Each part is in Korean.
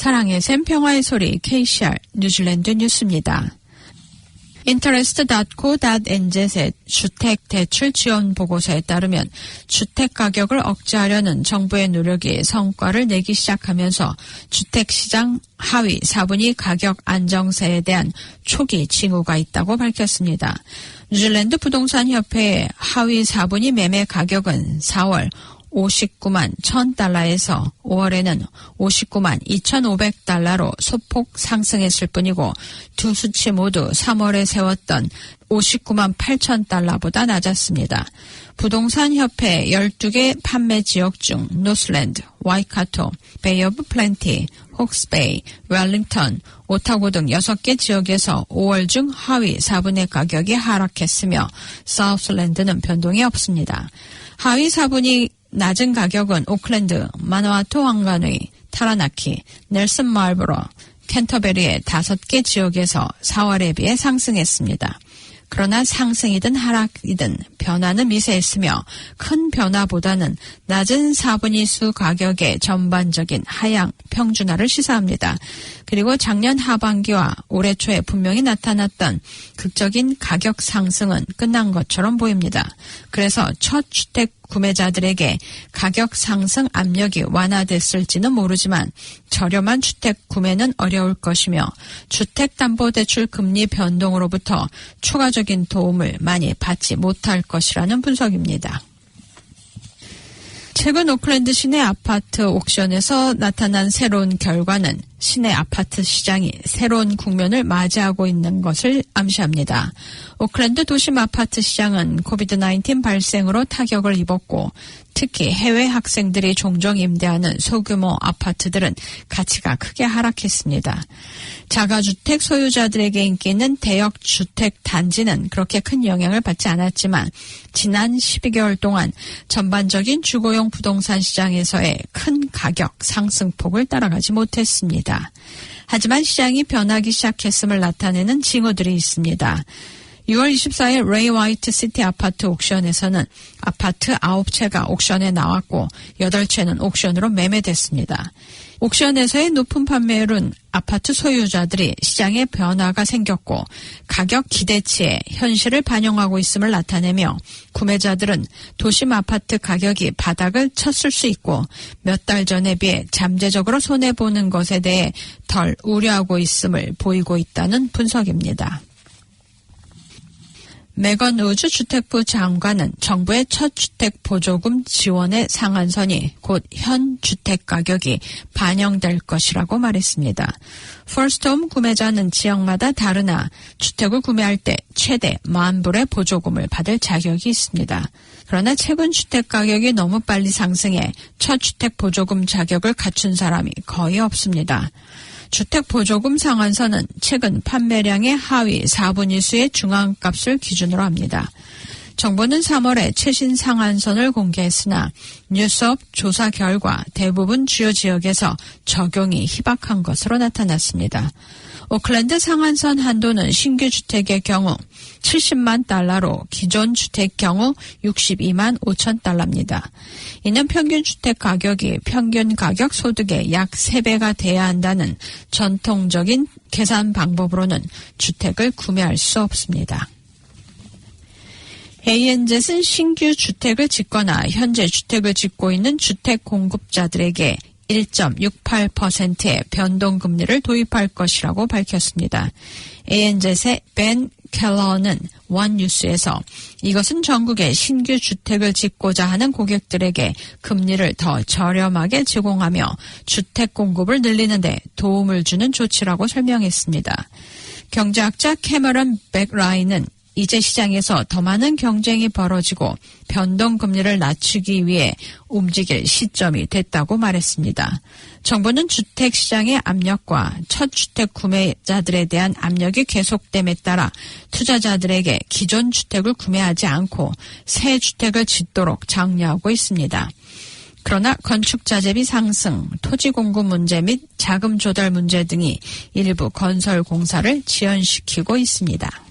사랑의 샘 평화의 소리 KCR 뉴질랜드 뉴스입니다. interest.co.nz의 주택 대출 지원 보고서에 따르면 주택 가격을 억제하려는 정부의 노력이 성과를 내기 시작하면서 주택 시장 하위 4분위 가격 안정세에 대한 초기 징후가 있다고 밝혔습니다. 뉴질랜드 부동산 협회의 하위 4분위 매매 가격은 4월 59만 1000달러에서 5월에는 59만 2500달러로 소폭 상승했을 뿐이고 두 수치 모두 3월에 세웠던 59만 8000달러보다 낮았습니다. 부동산 협회 12개 판매 지역 중 노슬랜드, 와이카토, 베이 오브 플랜티, 혹스베이, 웰링턴, 오타고 등 6개 지역에서 5월 중 하위 4분의 가격이 하락했으며 사우슬랜드는 변동이 없습니다. 하위 4분이 낮은 가격은 오클랜드, 마누아토 왕관의 타라나키, 넬슨 말브로, 캔터베리의 다섯 개 지역에서 4월에 비해 상승했습니다. 그러나 상승이든 하락이든 변화는 미세했으며 큰 변화보다는 낮은 4분위 수 가격의 전반적인 하향 평준화를 시사합니다. 그리고 작년 하반기와 올해 초에 분명히 나타났던 극적인 가격 상승은 끝난 것처럼 보입니다. 그래서 첫 주택 구매자들에게 가격 상승 압력이 완화됐을지는 모르지만 저렴한 주택 구매는 어려울 것이며 주택담보대출 금리 변동으로부터 추가적인 도움을 많이 받지 못할 것이라는 분석입니다. 최근 오클랜드 시내 아파트 옥션에서 나타난 새로운 결과는 시내 아파트 시장이 새로운 국면을 맞이하고 있는 것을 암시합니다. 오클랜드 도심 아파트 시장은 코비드-19 발생으로 타격을 입었고 특히 해외 학생들이 종종 임대하는 소규모 아파트들은 가치가 크게 하락했습니다. 자가주택 소유자들에게 인기 있는 대역 주택 단지는 그렇게 큰 영향을 받지 않았지만 지난 12개월 동안 전반적인 주거용 부동산 시장에서의 큰 가격 상승폭을 따라가지 못했습니다. 하지만 시장이 변하기 시작했음을 나타내는 징후들이 있습니다. 6월 24일 레이 화이트 시티 아파트 옥션에서는 아파트 9채가 옥션에 나왔고 8채는 옥션으로 매매됐습니다. 옥션에서의 높은 판매율은 아파트 소유자들이 시장에 변화가 생겼고 가격 기대치에 현실을 반영하고 있음을 나타내며 구매자들은 도심 아파트 가격이 바닥을 쳤을 수 있고 몇 달 전에 비해 잠재적으로 손해보는 것에 대해 덜 우려하고 있음을 보이고 있다는 분석입니다. 메건 우주 주택부 장관은 정부의 첫 주택 보조금 지원의 상한선이 곧 현 주택 가격이 반영될 것이라고 말했습니다. 퍼스트홈 구매자는 지역마다 다르나 주택을 구매할 때 최대 만 불의 보조금을 받을 자격이 있습니다. 그러나 최근 주택 가격이 너무 빨리 상승해 첫 주택 보조금 자격을 갖춘 사람이 거의 없습니다. 주택 보조금 상한선은 최근 판매량의 하위 4분위 수의 중앙값을 기준으로 합니다. 정부는 3월에 최신 상한선을 공개했으나 뉴스업 조사 결과 대부분 주요 지역에서 적용이 희박한 것으로 나타났습니다. 오클랜드 상한선 한도는 신규 주택의 경우 70만 달러로 기존 주택 경우 62만 5천 달러입니다. 이는 평균 주택 가격이 평균 가격 소득의 약 3배가 돼야 한다는 전통적인 계산 방법으로는 주택을 구매할 수 없습니다. ANZ은 신규 주택을 짓거나 현재 주택을 짓고 있는 주택 공급자들에게 1.68%의 변동금리를 도입할 것이라고 밝혔습니다. ANZ의 벤 켈러는 원뉴스에서 이것은 전국에 신규 주택을 짓고자 하는 고객들에게 금리를 더 저렴하게 제공하며 주택 공급을 늘리는데 도움을 주는 조치라고 설명했습니다. 경제학자 캐머런 백라인은 이제 시장에서 더 많은 경쟁이 벌어지고 변동 금리를 낮추기 위해 움직일 시점이 됐다고 말했습니다. 정부는 주택 시장의 압력과 첫 주택 구매자들에 대한 압력이 계속됨에 따라 투자자들에게 기존 주택을 구매하지 않고 새 주택을 짓도록 장려하고 있습니다. 그러나 건축 자재비 상승, 토지 공급 문제 및 자금 조달 문제 등이 일부 건설 공사를 지연시키고 있습니다.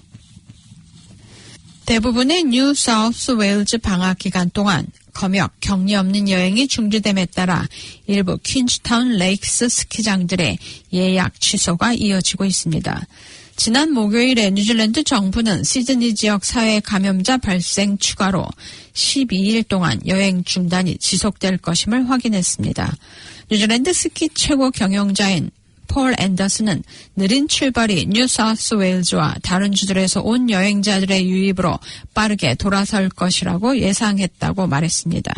대부분의 뉴 사우스 웨일즈 방학 기간 동안 검역, 격리 없는 여행이 중지됨에 따라 일부 퀸즈타운 레이크스 스키장들의 예약 취소가 이어지고 있습니다. 지난 목요일에 뉴질랜드 정부는 시드니 지역 사회 감염자 발생 추가로 12일 동안 여행 중단이 지속될 것임을 확인했습니다. 뉴질랜드 스키 최고 경영자인 폴 앤더슨은 느린 출발이 뉴사우스 웨일즈와 다른 주들에서 온 여행자들의 유입으로 빠르게 돌아설 것이라고 예상했다고 말했습니다.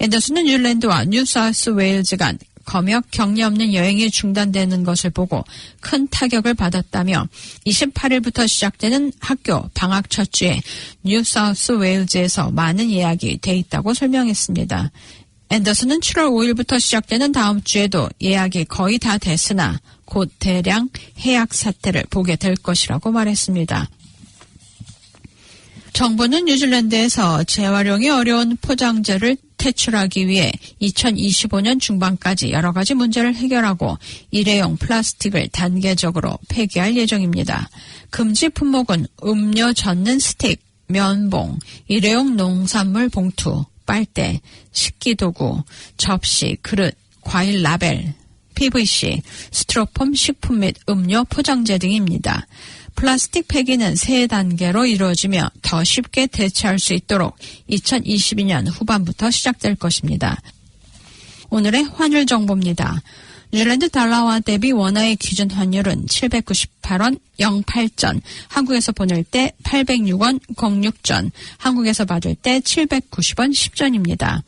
앤더슨은 뉴질랜드와 뉴사우스 웨일즈 간 검역 격리 없는 여행이 중단되는 것을 보고 큰 타격을 받았다며 28일부터 시작되는 학교 방학 첫 주에 뉴사우스 웨일즈에서 많은 예약이 돼 있다고 설명했습니다. 앤더슨은 7월 5일부터 시작되는 다음 주에도 예약이 거의 다 됐으나 곧 대량 해약 사태를 보게 될 것이라고 말했습니다. 정부는 뉴질랜드에서 재활용이 어려운 포장재를 퇴출하기 위해 2025년 중반까지 여러 가지 문제를 해결하고 일회용 플라스틱을 단계적으로 폐기할 예정입니다. 금지 품목은 음료 젓는 스틱, 면봉, 일회용 농산물 봉투, 빨대, 식기도구, 접시, 그릇, 과일 라벨, PVC, 스티로폼 식품 및 음료 포장재 등입니다. 플라스틱 폐기는 세 단계로 이루어지며 더 쉽게 대체할 수 있도록 2022년 후반부터 시작될 것입니다. 오늘의 환율 정보입니다. 뉴질랜드 달러와 대비 원화의 기준 환율은 798원 08전, 한국에서 보낼 때 806원 06전, 한국에서 받을 때 790원 10전입니다.